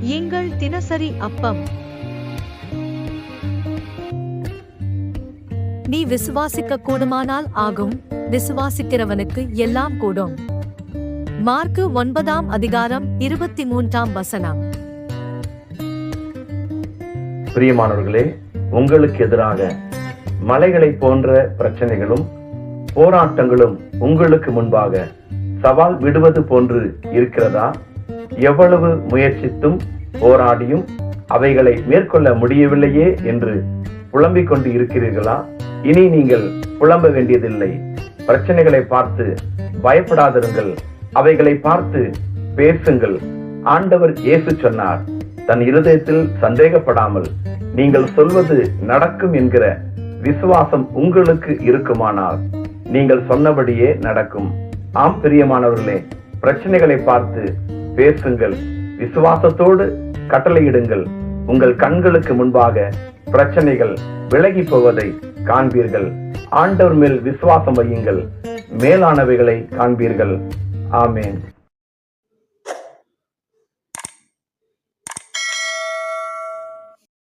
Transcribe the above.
எங்கள் தினசரி அப்பம். நீ விசுவாசிக்க கூடுமானால் ஆகும். விசுவாசிக்கிறவனுக்கு எல்லாம் கூடும். மார்க்கு ஒன்பதாம் அதிகாரம் இருபத்தி மூன்றாம் வசனம். பிரியமானவர்களே உங்களுக்கு எதிராக மலைகளை போன்ற பிரச்சனைகளும் போராட்டங்களும் உங்களுக்கு முன்பாக சவால் விடுவது போன்று இருக்கிறதா? எவ்வளவு முயற்சித்தும் போராடியும் அவைகளை மேற்கொள்ள முடியவில்லையே என்று புலம்பிக் கொண்டு இருக்கிறீர்களா? இனி நீங்கள் புலம்ப வேண்டியதில்லை. பிரச்சனைகளை பார்த்து பயப்படாதிருங்கள். அவைகளை பார்த்து பேசுங்கள். ஆண்டவர் இயேசு சொன்னார் தன் இருதயத்தில் சந்தேகப்படாமல் நீங்கள் சொல்வது நடக்கும் என்கிற விசுவாசம் உங்களுக்கு இருக்குமானால் நீங்கள் சொன்னபடியே நடக்கும். ஆம் பிரியமானவர்களே பிரச்சனைகளை பார்த்து பேசுங்கள். விசுவாசத்தோடு கட்டளையிடுங்கள். உங்கள் கண்களுக்கு முன்பாக பிரச்சனைகள் விலகி போவதை காண்பீர்கள். ஆண்டவர் மேல் விசுவாசம் வையுங்கள். மேலானவைகளை காண்பீர்கள். ஆமேன்.